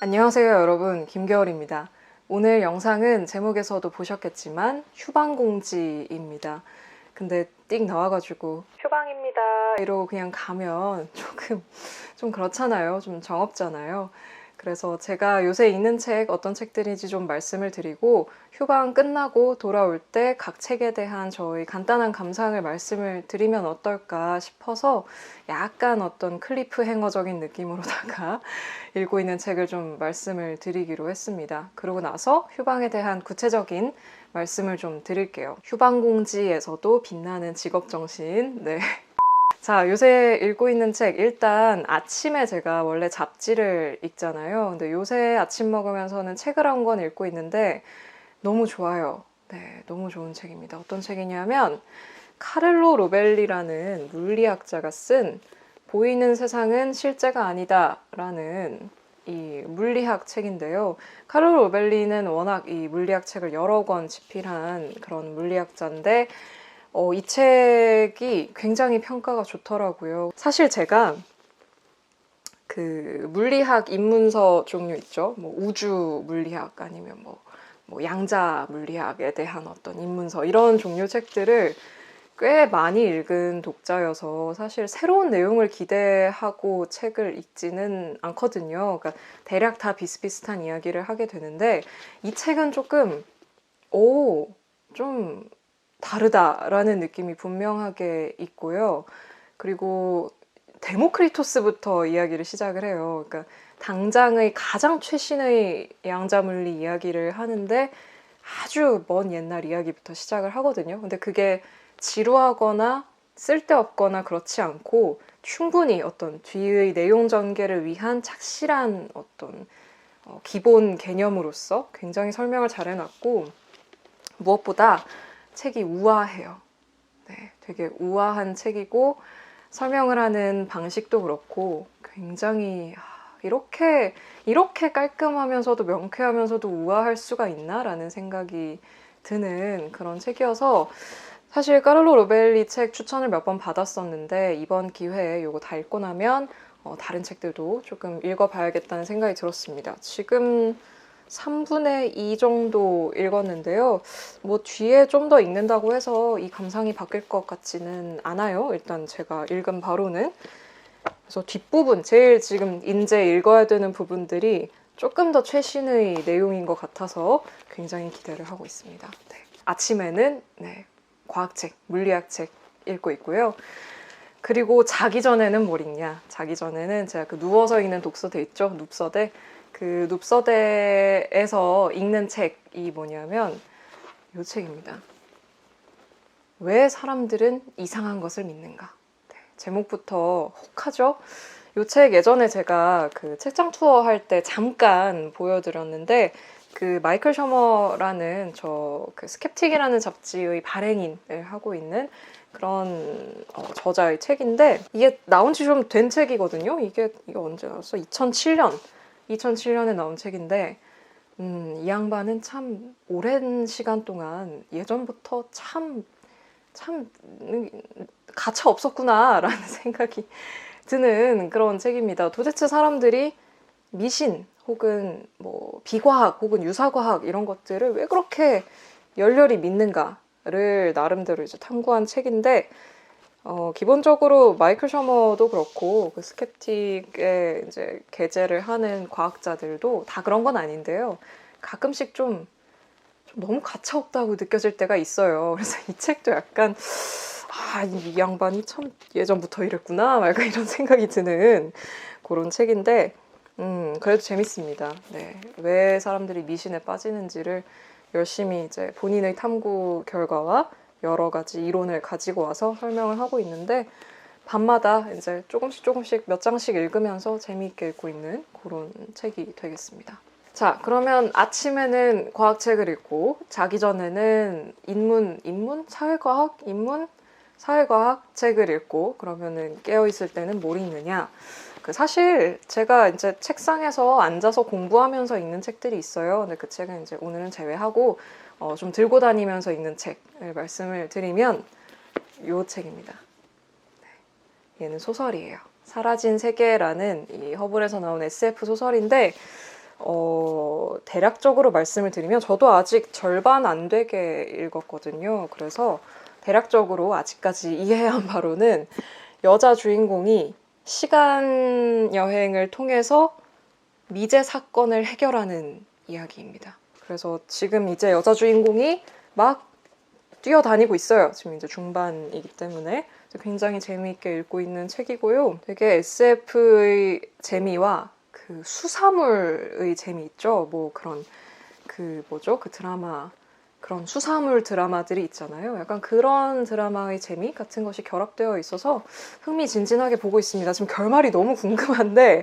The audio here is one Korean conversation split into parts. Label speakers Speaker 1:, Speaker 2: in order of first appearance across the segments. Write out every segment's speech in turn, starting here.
Speaker 1: 안녕하세요 여러분 김겨울입니다. 오늘 영상은 제목에서도 보셨겠지만 휴방공지입니다. 근데 띡 나와가지고 휴방입니다 이러고 그냥 가면 조금 좀 그렇잖아요. 좀 정없잖아요. 그래서 제가 요새 읽는 책 어떤 책들인지 좀 말씀을 드리고 휴방 끝나고 돌아올 때 각 책에 대한 저희 간단한 감상을 말씀을 드리면 어떨까 싶어서 약간 어떤 클리프 행어적인 느낌으로다가 읽고 있는 책을 좀 말씀을 드리기로 했습니다. 그러고 나서 휴방에 대한 구체적인 말씀을 좀 드릴게요. 휴방공지에서도 빛나는 직업정신. 네. 자, 요새 읽고 있는 책, 일단 아침에 제가 원래 잡지를 읽잖아요. 근데 요새 아침 먹으면서는 책을 한 권 읽고 있는데 너무 좋아요. 네, 너무 좋은 책입니다. 어떤 책이냐면, 카를로 로벨리라는 물리학자가 쓴 보이는 세상은 실제가 아니다 라는 이 물리학 책인데요. 카를로 로벨리는 워낙 이 물리학 책을 여러 권 집필한 그런 물리학자인데, 어, 이 책이 굉장히 평가가 좋더라고요. 사실 제가 그 물리학 입문서 종류 있죠. 뭐 우주 물리학 아니면 뭐, 뭐 양자 물리학에 대한 어떤 입문서 이런 종류 책들을 꽤 많이 읽은 독자여서 사실 새로운 내용을 기대하고 책을 읽지는 않거든요. 그러니까 대략 다 비슷비슷한 이야기를 하게 되는데 이 책은 조금 오, 좀 다르다라는 느낌이 분명하게 있고요. 그리고 데모크리토스부터 이야기를 시작을 해요. 그러니까 당장의 가장 최신의 양자물리 이야기를 하는데 아주 먼 옛날 이야기부터 시작을 하거든요. 근데 그게 지루하거나 쓸데없거나 그렇지 않고 충분히 어떤 뒤의 내용 전개를 위한 착실한 어떤 어, 기본 개념으로서 굉장히 설명을 잘 해놨고 무엇보다 책이 우아해요. 네, 되게 우아한 책이고 설명을 하는 방식도 그렇고 굉장히 이렇게 이렇게 깔끔하면서도 명쾌하면서도 우아할 수가 있나라는 생각이 드는 그런 책이어서 사실 까를로 로벨리 책 추천을 몇 번 받았었는데 이번 기회에 이거 다 읽고 나면 어, 다른 책들도 조금 읽어봐야겠다는 생각이 들었습니다. 지금 3분의 2 정도 읽었는데요. 뭐 뒤에 좀 더 읽는다고 해서 이 감상이 바뀔 것 같지는 않아요. 일단 제가 읽은 바로는. 그래서 뒷부분, 제일 지금 인제 읽어야 되는 부분들이 조금 더 최신의 내용인 것 같아서 굉장히 기대를 하고 있습니다. 네. 아침에는 네, 과학책, 물리학책 읽고 있고요. 그리고 자기 전에는 뭘 읽냐? 자기 전에는 제가 그 누워서 읽는 독서대 있죠? 눕서대. 그 눕서대에서 읽는 책이 뭐냐면 이 책입니다. 왜 사람들은 이상한 것을 믿는가? 네, 제목부터 혹하죠? 이 책 예전에 제가 그 책장 투어 할 때 잠깐 보여드렸는데 그 마이클 셔머라는 저 그 스캡틱이라는 잡지의 발행인을 하고 있는 그런 어, 저자의 책인데 이게 나온 지 좀 된 책이거든요. 이게 이게 언제 나왔어? 2007년 2007년에 나온 책인데 음, 이 양반은 참 오랜 시간 동안 예전부터 참, 참, 가차 없었구나라는 생각이 드는 그런 책입니다. 도대체 사람들이 미신 혹은 뭐 비과학 혹은 유사과학 이런 것들을 왜 그렇게 열렬히 믿는가를 나름대로 이제 탐구한 책인데 어, 기본적으로 마이클 셔머도 그렇고 그 스캡틱에 이제 게재를 하는 과학자들도 다 그런 건 아닌데요. 가끔씩 좀, 좀 너무 가차 없다고 느껴질 때가 있어요. 그래서 이 책도 약간 아, 이 양반이 참 예전부터 이랬구나, 말까 이런 생각이 드는 그런 책인데, 음, 그래도 재밌습니다. 네. 왜 사람들이 미신에 빠지는지를 열심히 이제 본인의 탐구 결과와 여러 가지 이론을 가지고 와서 설명을 하고 있는데 밤마다 이제 조금씩 조금씩 몇 장씩 읽으면서 재미있게 읽고 있는 그런 책이 되겠습니다. 자, 그러면 아침에는 과학책을 읽고 자기 전에는 인문, 인문? 사회과학? 인문? 사회과학 책을 읽고 그러면은 깨어있을 때는 뭘 읽느냐? 그 사실 제가 이제 책상에서 앉아서 공부하면서 읽는 책들이 있어요. 근데 그 책은 이제 오늘은 제외하고 어, 좀 들고 다니면서 읽는 책을 말씀을 드리면 이 책입니다. 네. 얘는 소설이에요. 사라진 세계라는 이 허블에서 나온 SF 소설인데 어, 대략적으로 말씀을 드리면 저도 아직 절반 안 되게 읽었거든요. 그래서 대략적으로 아직까지 이해한 바로는 여자 주인공이 시간 여행을 통해서 미제 사건을 해결하는 이야기입니다. 그래서 지금 이제 여자 주인공이 막 뛰어다니고 있어요. 지금 이제 중반이기 때문에 굉장히 재미있게 읽고 있는 책이고요. 되게 SF의 재미와 그 수사물의 재미 있죠. 뭐 그런 그 뭐죠? 그 드라마 그런 수사물 드라마들이 있잖아요. 약간 그런 드라마의 재미 같은 것이 결합되어 있어서 흥미진진하게 보고 있습니다. 지금 결말이 너무 궁금한데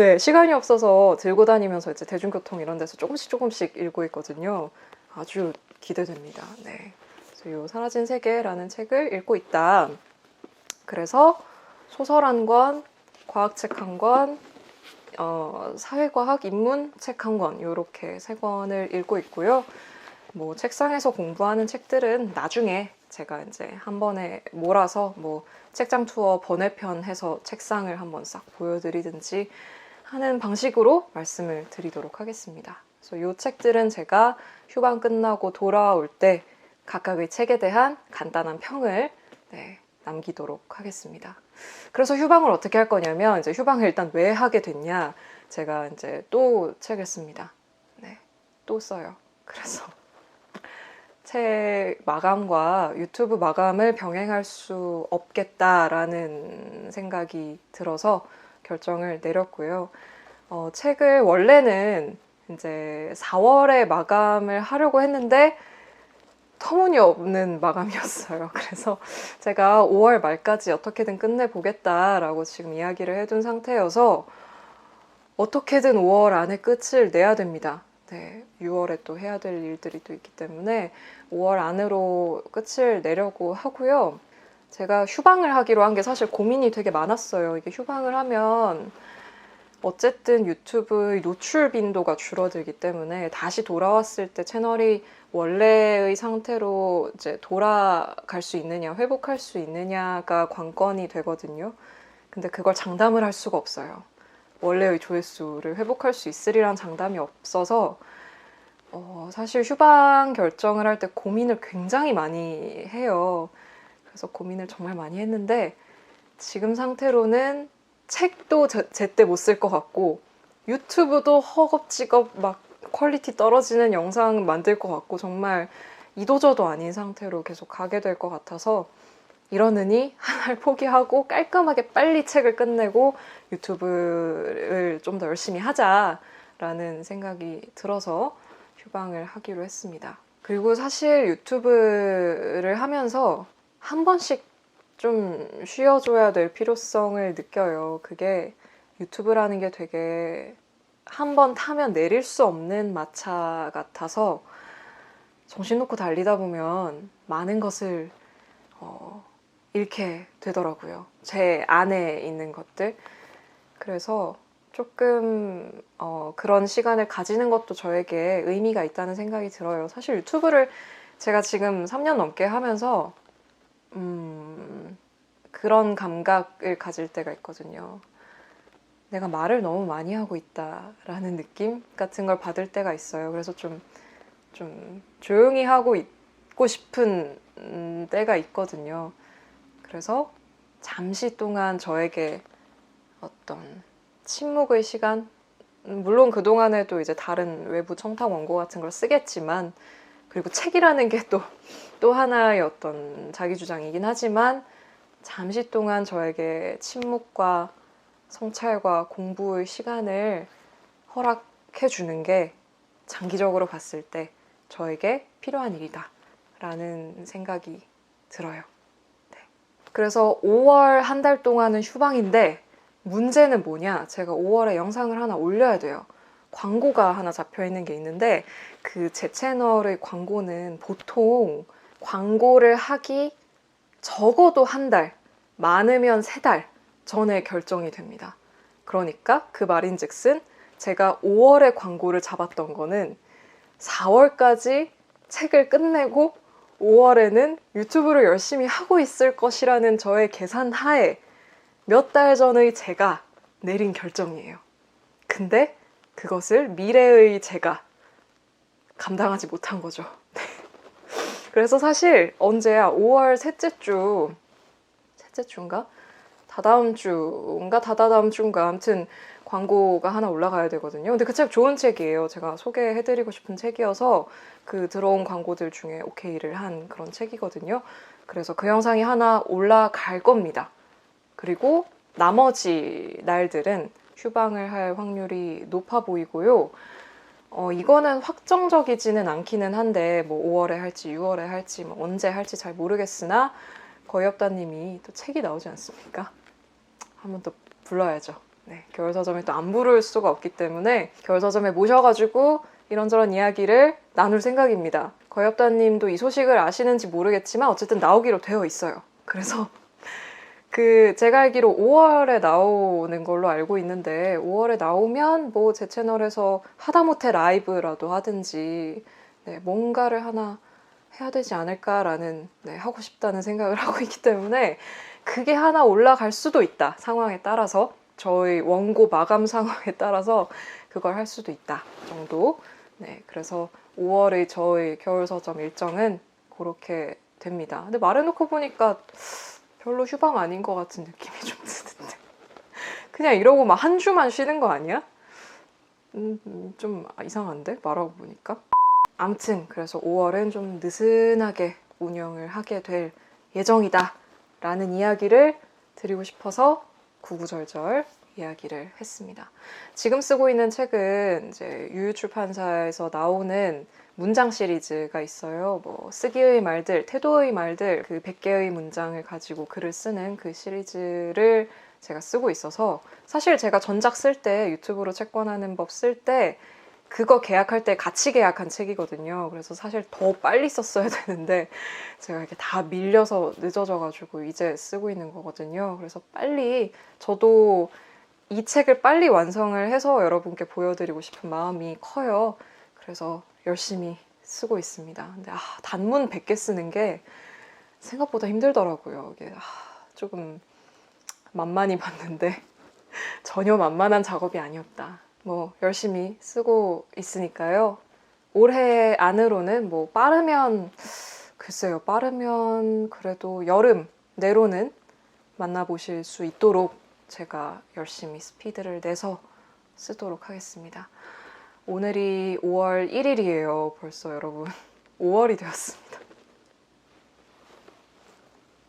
Speaker 1: 네, 시간이 없어서 들고 다니면서 이제 대중교통 이런 데서 조금씩 조금씩 읽고 있거든요. 아주 기대됩니다. 네. 그래서 이 사라진 세계라는 책을 읽고 있다. 그래서 소설 한 권, 과학책 한 권, 어, 사회과학 인문 책 한 권, 이렇게 세 권을 읽고 있고요. 뭐 책상에서 공부하는 책들은 나중에 제가 이제 한 번에 몰아서 뭐 책장 투어 번외편 해서 책상을 한번 싹 보여드리든지 하는 방식으로 말씀을 드리도록 하겠습니다. 그래서 이 책들은 제가 휴방 끝나고 돌아올 때 각각의 책에 대한 간단한 평을 네, 남기도록 하겠습니다. 그래서 휴방을 어떻게 할 거냐면 이제 휴방을 일단 왜 하게 됐냐 제가 이제 또 책을 씁니다. 네, 또 써요. 그래서 책 마감과 유튜브 마감을 병행할 수 없겠다라는 생각이 들어서 결정을 내렸고요. 어, 책을 원래는 이제 4월에 마감을 하려고 했는데 터무니없는 마감이었어요. 그래서 제가 5월 말까지 어떻게든 끝내보겠다라고 지금 이야기를 해둔 상태여서 어떻게든 5월 안에 끝을 내야 됩니다. 네, 6월에 또 해야 될 일들이 또 있기 때문에 5월 안으로 끝을 내려고 하고요. 제가 휴방을 하기로 한 게 사실 고민이 되게 많았어요. 이게 휴방을 하면 어쨌든 유튜브의 노출 빈도가 줄어들기 때문에 다시 돌아왔을 때 채널이 원래의 상태로 이제 돌아갈 수 있느냐, 회복할 수 있느냐가 관건이 되거든요. 근데 그걸 장담을 할 수가 없어요. 원래의 조회수를 회복할 수 있으리란 장담이 없어서 어, 사실 휴방 결정을 할 때 고민을 굉장히 많이 해요. 그래서 고민을 정말 많이 했는데 지금 상태로는 책도 제때 못 쓸 것 같고 유튜브도 허겁지겁 막 퀄리티 떨어지는 영상 만들 것 같고 정말 이도저도 아닌 상태로 계속 가게 될 것 같아서 이러느니 하나를 포기하고 깔끔하게 빨리 책을 끝내고 유튜브를 좀 더 열심히 하자라는 생각이 들어서 휴방을 하기로 했습니다. 그리고 사실 유튜브를 하면서 한 번씩 좀 쉬어줘야 될 필요성을 느껴요. 그게 유튜브라는 게 되게 한 번 타면 내릴 수 없는 마차 같아서 정신 놓고 달리다 보면 많은 것을 어, 잃게 되더라고요. 제 안에 있는 것들. 그래서 조금 어, 그런 시간을 가지는 것도 저에게 의미가 있다는 생각이 들어요. 사실 유튜브를 제가 지금 3년 넘게 하면서 음, 그런 감각을 가질 때가 있거든요. 내가 말을 너무 많이 하고 있다라는 느낌 같은 걸 받을 때가 있어요. 그래서 좀, 좀 조용히 하고 있고 싶은 음, 때가 있거든요. 그래서 잠시 동안 저에게 어떤 침묵의 시간, 음, 물론 그동안에도 이제 다른 외부 청탁 원고 같은 걸 쓰겠지만, 그리고 책이라는 게 또, 또 하나의 어떤 자기 주장이긴 하지만, 잠시 동안 저에게 침묵과 성찰과 공부의 시간을 허락해 주는 게 장기적으로 봤을 때 저에게 필요한 일이다. 라는 생각이 들어요. 네. 그래서 5월 한 달 동안은 휴방인데 문제는 뭐냐? 제가 5월에 영상을 하나 올려야 돼요. 광고가 하나 잡혀 있는 게 있는데 그 제 채널의 광고는 보통 광고를 하기 적어도 한 달, 많으면 세 달 전에 결정이 됩니다. 그러니까 그 말인 즉슨 제가 5월에 광고를 잡았던 거는 4월까지 책을 끝내고 5월에는 유튜브를 열심히 하고 있을 것이라는 저의 계산 하에 몇 달 전의 제가 내린 결정이에요. 근데 그것을 미래의 제가 감당하지 못한 거죠. 네. 그래서 사실 언제야 5월 셋째 주 셋째 주인가? 다다음 주인가 다다다음 주인가 아무튼 광고가 하나 올라가야 되거든요. 근데 그 책 좋은 책이에요. 제가 소개해드리고 싶은 책이어서 그 들어온 광고들 중에 오케이를 한 그런 책이거든요. 그래서 그 영상이 하나 올라갈 겁니다. 그리고 나머지 날들은 휴방을 할 확률이 높아 보이고요. 어, 이거는 확정적이지는 않기는 한데, 뭐 5월에 할지 6월에 할지 뭐 언제 할지 잘 모르겠으나, 거의업다님이 또 책이 나오지 않습니까? 한번 또 불러야죠. 네, 겨울 서점에 또 안 부를 수가 없기 때문에 겨울 서점에 모셔가지고 이런저런 이야기를 나눌 생각입니다. 거엽다님도 이 소식을 아시는지 모르겠지만 어쨌든 나오기로 되어 있어요. 그래서 그 제가 알기로 5월에 나오는 걸로 알고 있는데 5월에 나오면 뭐 제 채널에서 하다못해 라이브라도 하든지 네, 뭔가를 하나 해야 되지 않을까라는 네, 하고 싶다는 생각을 하고 있기 때문에 그게 하나 올라갈 수도 있다 상황에 따라서 저희 원고 마감 상황에 따라서 그걸 할 수도 있다 정도. 네 그래서 5월의 저의 겨울 서점 일정은 그렇게 됩니다. 근데 말해놓고 보니까 별로 휴방 아닌 것 같은 느낌이 좀 드는데 그냥 이러고 막 한 주만 쉬는 거 아니야? 음, 음, 좀 이상한데 말하고 보니까 아무튼 그래서 5월은 좀 느슨하게 운영을 하게 될 예정이다 라는 이야기를 드리고 싶어서 구구절절 이야기를 했습니다. 지금 쓰고 있는 책은 이제 유유출판사에서 나오는 문장 시리즈가 있어요. 뭐 쓰기의 말들, 태도의 말들 그 100개의 문장을 가지고 글을 쓰는 그 시리즈를 제가 쓰고 있어서 사실 제가 전작 쓸 때 유튜브로 채권하는 법 쓸 때 그거 계약할 때 같이 계약한 책이거든요. 그래서 사실 더 빨리 썼어야 되는데 제가 이렇게 다 밀려서 늦어져가지고 이제 쓰고 있는 거거든요. 그래서 빨리 저도 이 책을 빨리 완성을 해서 여러분께 보여드리고 싶은 마음이 커요. 그래서 열심히 쓰고 있습니다. 근데 아, 단문 100개 쓰는 게 생각보다 힘들더라고요. 이게 아, 조금 만만히 봤는데 전혀 만만한 작업이 아니었다. 뭐 열심히 쓰고 있으니까요. 올해 안으로는 뭐 빠르면 글쎄요 빠르면 그래도 여름 내로는 만나보실 수 있도록 제가 열심히 스피드를 내서 쓰도록 하겠습니다. 오늘이 5월 1일이에요. 벌써 여러분 5월이 되었습니다.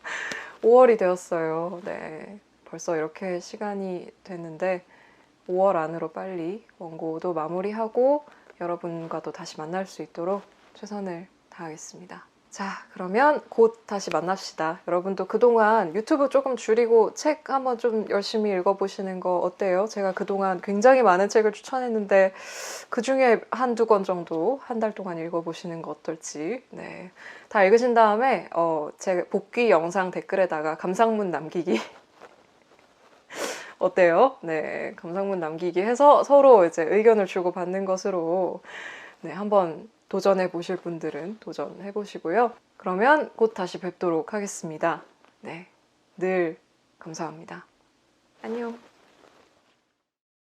Speaker 1: 5월이 되었어요. 네. 벌써 이렇게 시간이 됐는데 5월 안으로 빨리 원고도 마무리하고 여러분과도 다시 만날 수 있도록 최선을 다하겠습니다. 자, 그러면 곧 다시 만납시다. 여러분도 그동안 유튜브 조금 줄이고 책 한번 좀 열심히 읽어보시는 거 어때요? 제가 그동안 굉장히 많은 책을 추천했는데 그 중에 한두 권 정도 한 달 동안 읽어보시는 거 어떨지. 네. 다 읽으신 다음에, 어, 제 복귀 영상 댓글에다가 감상문 남기기. 어때요? 네. 감상문 남기기 해서 서로 이제 의견을 주고받는 것으로 네. 한번 도전해 보실 분들은 도전해 보시고요. 그러면 곧 다시 뵙도록 하겠습니다. 네. 늘 감사합니다. 안녕.